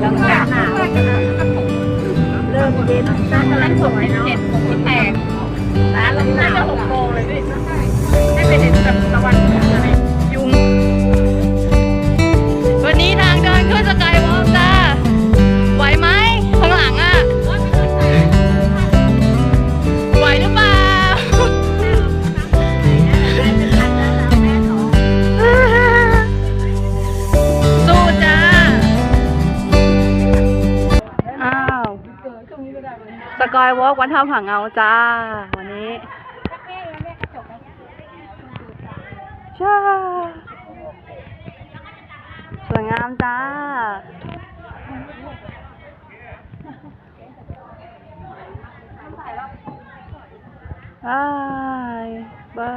แล้วหนาวเริ่มเย็นน่ากำลังสวยเนาะเจ็ดโมงแปดร้านลมหนาวหกโมงเลยพี่ให้ไปเห็นแบบตะวัน สกายวอล์กวันท่าผาเงาจ้า วันนี้ช่าสวยงามจ้า บาย บาย